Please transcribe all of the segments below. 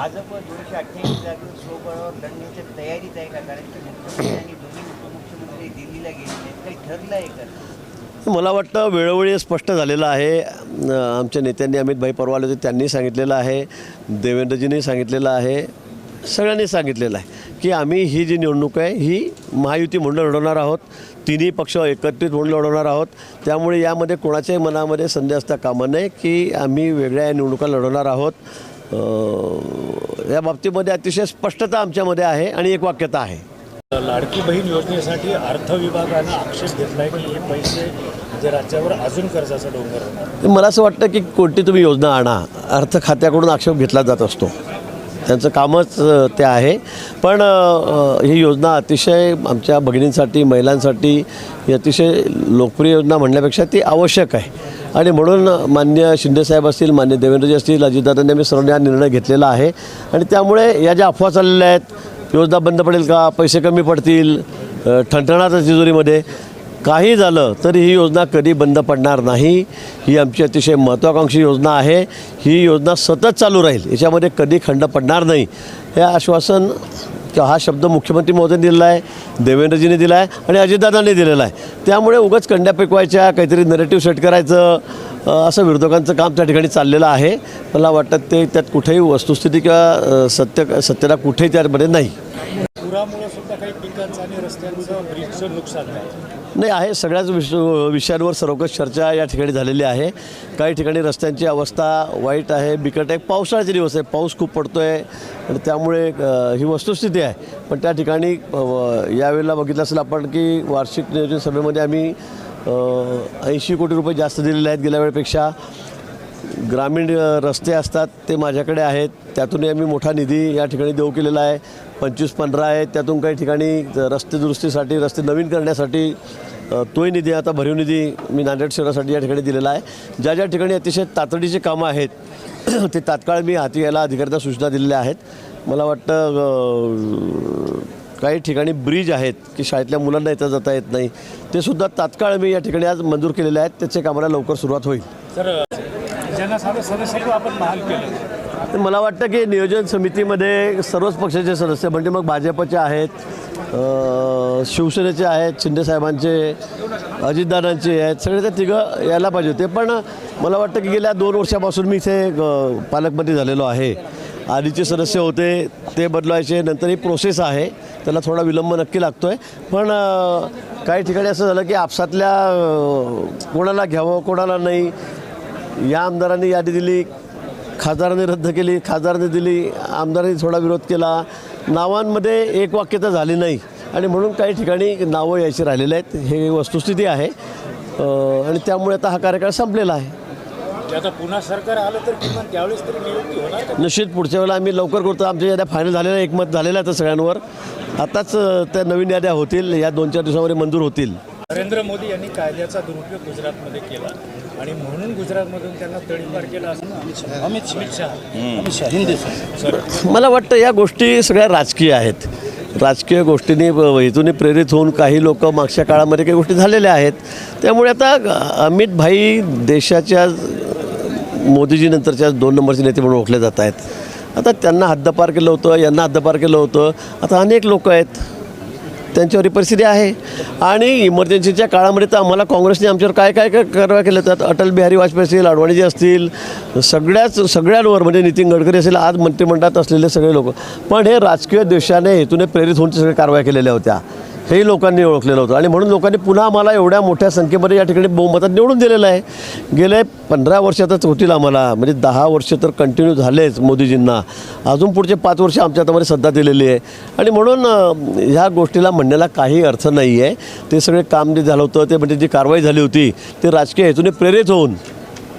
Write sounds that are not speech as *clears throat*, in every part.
भाजप दोनशे अठ्ठ्याऐंशी जागेवर स्वबळावर लढण्याच्या तयारीत आहे का कारण की मुख्यमंत्री आणि दोन्ही उपमुख्यमंत्री दिल्लीला गेलेले काही ठरलं आहे का? मला वाटतं वेळोवेळी स्पष्ट झालेलं आहे. आमच्या नेत्यांनी अमित भाई परवाले होते त्यांनी सांगितलेलं आहे देवेंद्रजींनी सांगितलेलं आहे सगळ्यांनी सांगितलेलं आहे की आम्ही ही जी निवडणूक आहे ही महायुती म्हणून लढवणार आहोत. तिन्ही पक्ष एकत्रित म्हणून लढवणार आहोत. त्यामुळे यामध्ये कोणाच्याही मनामध्ये संधी असता कामा नये की आम्ही वेगळ्या निवडणुका लढवणार आहोत. या बाबतीमध्ये अतिशय स्पष्टता आमच्यामध्ये आहे आणि एक वाक्यता आहे. लाडकी बहीण योजनेसाठी अर्थ विभागानं आक्षेप घेतलाय की हे पैसे म्हणजे राज्यावर अजून कर्जाचा डोंगर मला असं वाटतं की कोणती तुम्ही योजना आणा अर्थ खात्याकडून आक्षेप घेतला जात असतो. त्यांचं कामच ते आहे. पण ही योजना अतिशय आमच्या भगिनींसाठी महिलांसाठी ही अतिशय लोकप्रिय योजना म्हणण्यापेक्षा ती आवश्यक आहे. आणि म्हणून मान्य शिंदेसाहेब असतील मान्य देवेंद्रजी असतील अजितदादांनी आम्ही सर्वांनी हा निर्णय घेतलेला आहे. आणि त्यामुळे या ज्या अफवा चाललेल्या आहेत योजना बंद पडेल का पैसे कमी पडतील ठणठणाच्या तिजोरीमध्ये काही झालं तरी ही योजना कधी बंद पडणार नाही ही आमची अतिशय महत्त्वाकांक्षी योजना आहे. ही योजना सतत चालू राहील याच्यामध्ये कधी खंड पडणार नाही. हे आश्वासन की हा शब्द मुख्यमंत्री महोदयांनी दिलेला आहे देवेंद्रजीने दिला आहे आणि अजितदादांनी दिलेला आहे. त्यामुळे उगाच कंड्या पिकवायच्या काहीतरी नरेटिव्ह सेट करायचं असं विरोधकांचं काम त्या ठिकाणी चाललेलं आहे. मला वाटतं ते त्यात कुठेही वस्तुस्थिती किंवा सत्य सत्यता कुठेही त्यामध्ये नाही. पुरामुळे सुद्धा काही पिकांचं आणि रस्त्यांचं ब्रिजचं नुकसान झालं. नाही आहे सगळ्याच विष विषयांवर सर्वकष चर्चा या ठिकाणी झालेली आहे. काही ठिकाणी रस्त्यांची अवस्था वाईट आहे बिकट आहे. पावसाळ्याचे दिवस आहे. पाऊस खूप पडतो आहे आणि त्यामुळे ही वस्तुस्थिती आहे. पण त्या ठिकाणी यावेळेला बघितलं असेल आपण की वार्षिक नियोजन सभेमध्ये आम्ही ऐंशी कोटी रुपये जास्त दिलेले आहेत गेल्या वेळेपेक्षा. ग्रामीण रस्ते असतात ते माझ्याकडे आहेत. त्यातूनही आम्ही मोठा निधी या ठिकाणी देऊ केलेला आहे. पंचवीस पंधरा आहे. त्यातून काही ठिकाणी रस्ते दुरुस्तीसाठी रस्ते नवीन करण्यासाठी तोही निधी आता भरीव निधी मी नांदेड शहरासाठी या ठिकाणी दिलेला आहे. ज्या ज्या ठिकाणी अतिशय तातडीची कामं आहेत *clears throat* ते तात्काळ मी हाती घ्यायला अधिकाऱ्यांना सूचना दिलेल्या आहेत. मला वाटतं काही ठिकाणी ब्रिज आहेत की शाळेतल्या मुलांना येता जाता येत नाही. ते सुद्धा तात्काळ मी या ठिकाणी आज मंजूर केलेले आहेत. त्याचे कामाला लवकर सुरुवात होईल. ज्यांना सदस्यत्व आपण बहाल केलं. मला वाटतं की नियोजन समितीमध्ये सर्वच पक्षाचे सदस्य म्हणजे मग भाजपचे आहेत अ, शिवसेनेचे आहेत शिंदेसाहेबांचे अजितदादांचे आहेत सगळे ते तिघं यायला पाहिजे होते. पण मला वाटतं की गेल्या दोन वर्षापासून मी इथे अ, पालकमंत्री झालेलो आहे. आधीचे सदस्य होते ते बदलायचे नंतर ही प्रोसेस आहे. त्याला थोडा विलंब नक्की लागतो आहे पण अ, काही ठिकाणी असं झालं की आपसातल्या अ, कोणाला घ्यावं कोणाला नाही या आमदारांनी यादी दिली खासदारांनी रद्द केली खासदारांनी दिली आमदारांनी थोडा विरोध केला. नावांमध्ये एक वाक्यता झाली नाही. आणि म्हणून काही ठिकाणी नावं यायची राहिलेले आहेत. हे वस्तुस्थिती आहे. आणि त्यामुळे आता हा कार्यकाळ संपलेला आहे. आता पुन्हा सरकार आलं तर किमान त्यावेळेस तरी नियुक्ती होणार का? निश्चित पुढच्या वेळेला आम्ही लवकर करतो. आमच्या याद्या फायनल झालेल्या आहे, एकमत झालेलं आहे आता सगळ्यांवर. आताच अं, त्या नवीन याद्या होतील. या दोन चार दिवसामध्ये मंजूर होतील. नरेंद्र मोदी यांनी कायद्याचा दुरुपयोग गुजरातमध्ये केला. आणि म्हणून गुजरातमधून त्यांना तडीपार केला असं अमित शहा. अमित शहा. अमित शहा. हिंदी सर. मला वाटतं या गोष्टी सगळ्या राजकीय आहेत. राजकीय गोष्टींनी हेतूने प्रेरित होऊन काही लोक मागच्या काळामध्ये काही गोष्टी झालेल्या आहेत. त्यामुळे आता अमित भाई देशाच्या मोदीजीनंतरच्या दोन नंबरचे नेते म्हणून ओळखले जात आहेत. आता त्यांना हद्दपार केलं होतं यांना हद्दपार केलं होतं. आता अनेक लोक आहेत. त्यांच्यावर ही परिस्थिती आहे. आणि इमर्जन्सीच्या काळामध्ये तर आम्हाला काँग्रेसने आमच्यावर काय काय काय कारवाया केल्या त्यात अटल बिहारी वाजपेयी असतील अडवाणीजी असतील सगळ्याच सगळ्यांवर म्हणजे नितीन गडकरी असेल आज मंत्रिमंडळात असलेले सगळे लोक. पण हे राजकीय द्वेषाने हेतूने प्रेरित होऊन सगळे कारवाया केलेल्या होत्या. हे लोकांनी ओळखलेलं होतं. आणि म्हणून लोकांनी पुन्हा आम्हाला एवढ्या मोठ्या संख्येमध्ये या ठिकाणी बहुमतात निवडून दिलेलं आहे. गेले पंधरा वर्षातच होतील आम्हाला. म्हणजे दहा वर्ष तर कंटिन्यू झालेच मोदीजींना. अजून पुढचे पाच वर्ष आमच्या हातामध्ये सध्या दिलेली आहे. आणि म्हणून ह्या गोष्टीला म्हणण्याला काही अर्थ नाही आहे ते सगळे काम जे झालं होतं ते म्हणजे जी कारवाई झाली होती ते राजकीय हेतूने प्रेरित होऊन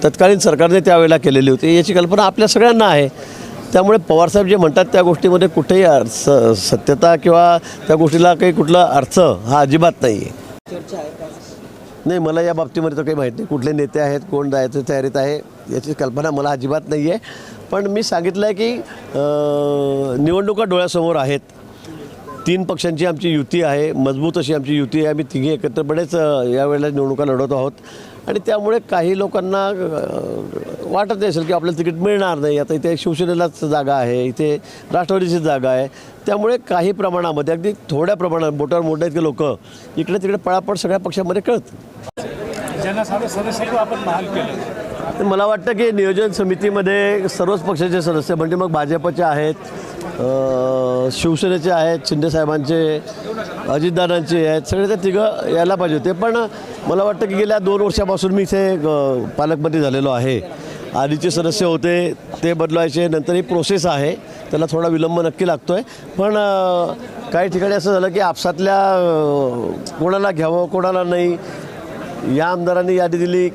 तत्कालीन सरकारने त्यावेळेला केलेली होती. याची कल्पना आपल्या सगळ्यांना आहे. त्यामुळे पवारसाहेब जे म्हणतात त्या गोष्टीमध्ये कुठेही अर्थ स- सत्यता किंवा त्या गोष्टीला काही कुठला अर्थ हा अजिबात नाही आहे नाही मला या बाबतीमध्ये तर काही माहीत नाही. कुठले नेते आहेत कोण जायचं तयारीत आहे याची कल्पना मला अजिबात नाही आहे पण मी सांगितलं आहे की निवडणुका डोळ्यासमोर आहेत. तीन पक्षांची आमची युती आहे मजबूत अशी आमची युती आहे. आम्ही तिघी एकत्रपणेच यावेळेला निवडणुका लढवत आहोत. आणि त्यामुळे काही लोकांना वाटत नाही असेल की आपल्याला तिकीट मिळणार नाही. आता इथे शिवसेनेलाच जागा आहे इथे राष्ट्रवादीची जागा आहे. त्यामुळे काही प्रमाणामध्ये अगदी थोड्या प्रमाणात बोटावर मोठ्या इतके लोक इकडे तिकडे पळापळ सगळ्या पक्षामध्ये कळत. ज्यांना साधं सदस्यत्व आपण बहाल केलं तर मला वाटतं की नियोजन समितीमध्ये सर्वच पक्षाचे सदस्य म्हणजे मग भाजपचे आहेत शिवसेनेचे आहेत शिंदेसाहेबांचे अजितदादांचे आहेत सगळे ते तिघं यायला पाहिजे होते. पण मला वाटतं की गेल्या दोन वर्षापासून मी इथे पालकमंत्री झालेलो आहे. आधीचे सदस्य होते ते बदलवायचे नंतर ही प्रोसेस आहे. त्याला थोडा विलंब नक्की लागतो आहे पण काही ठिकाणी असं झालं की आपसातल्या कोणाला घ्यावं कोणाला नाही या आमदारांनी यादी दिली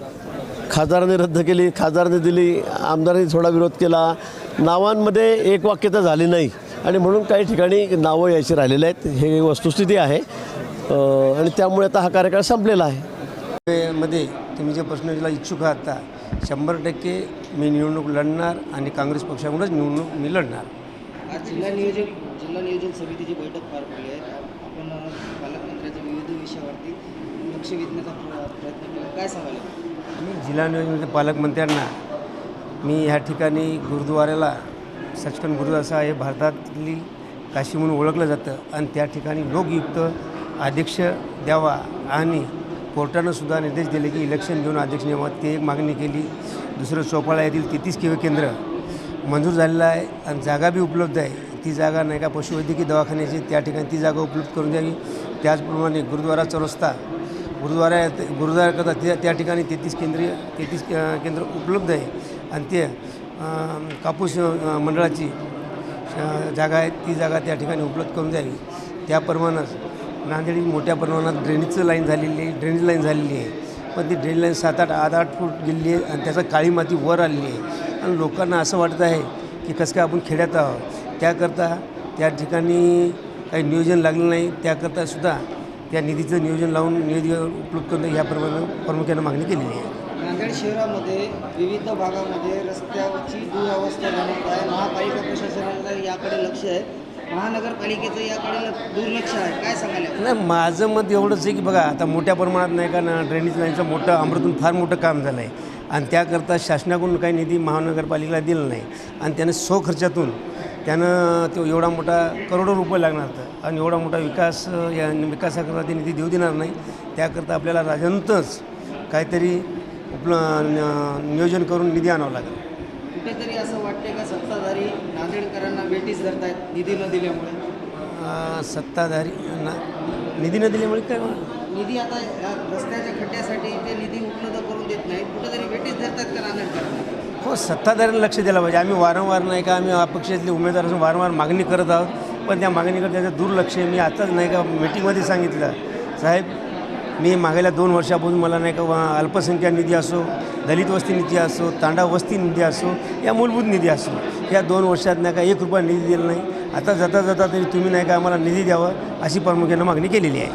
खासदारांनी रद्द केली खासदारांनी दिली आमदारांनी थोडा विरोध केला. नावांमध्ये एक वाक्यता झाली नाही. आणि म्हणून काही ठिकाणी नावं यायची राहिलेले आहेत. हे वस्तुस्थिती आहे. आणि त्यामुळे आता हा कार्यकाळ संपलेला आहे. मध्ये तुम्ही जे प्रश्न विचारला इच्छुक आहात आता शंभर टक्के मी निवडणूक लढणार आणि काँग्रेस पक्षाकडूनच निवडणूक मी लढणार. आज जिल्हा नियोजन जिल्हा नियोजन समितीची बैठक पार पडली आहे. आपण पालकमंत्र्यांच्या विविध विषयावरती लक्ष वेधण्याचा प्र- प्रयत्न केला. काय सांगाल? मी जिल्हा नियोजनाचे पालकमंत्र्यांना मी ह्या ठिकाणी गुरुद्वाऱ्याला सचखंड गुरुद्वारा असं हे भारतातली काशी म्हणून ओळखलं जातं आणि त्या ठिकाणी लोकयुक्त अध्यक्ष द्यावा आणि कोर्टानं सुद्धा निर्देश दिले की इलेक्शन घेऊन अध्यक्ष नेमावं. ते एक मागणी केली. दुसरं चोपाळा येथील तेहतीस किंवा केंद्र मंजूर झालेलं आहे आणि जागा बी उपलब्ध आहे. ती जागा नाही का पशुवैद्यकीय दवाखान्याची त्या ठिकाणी ती जागा उपलब्ध करून द्यावी. त्याचप्रमाणे गुरुद्वारा चौरस्ता गुरुद्वारा गुरुद्वाराकरता त्या त्या ठिकाणी तेहतीस केंद्रीय तेहतीस केंद्र उपलब्ध आहे. आणि ते कापूस मंडळाची जागा आहे. ती जागा त्या ठिकाणी उपलब्ध करून द्यावी. त्याप्रमाणेच नांदेडी मोठ्या प्रमाणात ड्रेनेजचं लाईन झालेली आहे ड्रेनेज लाईन झालेली आहे. पण ती ड्रेनेज लाईन सात आठ आठ आठ फूट गेलेली आहे आणि त्याचा काळी माती वर आलेली आहे. आणि लोकांना असं वाटत आहे की कसं काय आपण खेड्यात आहोत. त्याकरता त्या ठिकाणी काही नियोजन लागलं नाही. त्याकरता सुद्धा त्या निधीचं नियोजन लावून निधी उपलब्ध करून ह्याप्रमाणे प्रामुख्यानं मागणी केलेली आहे. नांदेड शहरामध्ये विविध भागामध्ये रस्त्याची दुरवस्था झालेली आहे. महापालिका प्रशासनाचं याकडे लक्ष आहे. महानगरपालिकेचं याकडे दुर्लक्ष आहे. काय सांगाल यावर? नाही माझं मत एवढंच आहे की बघा आता मोठ्या प्रमाणात नाही का ना ड्रेनेज लाईनचं मोठं अमृतून फार मोठं काम झालं आहे. आणि त्याकरता शासनाकडून काही निधी महानगरपालिकेला दिला नाही. आणि त्यानं सो खर्चातून त्यानं तो एवढा मोठा करोडो रुपये लागणार होतं आणि एवढा मोठा विकास या विकासाकरता ते निधी देऊ देणार नाही. त्याकरता आपल्याला राजंतच काहीतरी उपल नियोजन करून निधी आणावं लागेल. कुठेतरी असं वाटते का सत्ताधारी नांदेडकरांना भेटीस धरतायत निधी न दिल्यामुळे? सत्ताधारी ना निधी न दिल्यामुळे काय निधी आता रस्त्याच्या खड्ड्यासाठी ते निधी उपलब्ध करून देत नाहीत. कुठेतरी भेटीस धरतात का नांदेडकरांना? हो सत्ताधाऱ्यांनी लक्ष दिलं पाहिजे. आम्ही वारंवार नाही का आम्ही अपक्षातले उमेदवार असून वारंवार मागणी करत आहोत. पण त्या मागणीकडे त्याचं दुर्लक्ष आहे. मी आताच नाही का मीटिंगमध्ये सांगितलं साहेब मी मागेल्या दोन वर्षापासून मला नाही का वा- अल्पसंख्याक निधी असो दलित वस्ती निधी असो तांडा वस्ती निधी असो या मूलभूत निधी असो. या दोन वर्षात नाही का एक रुपया निधी दिला नाही. आता जाता जाता तरी तुम्ही नाही का आम्हाला निधी द्यावा अशी प्रामुख्यानं मागणी केलेली आहे.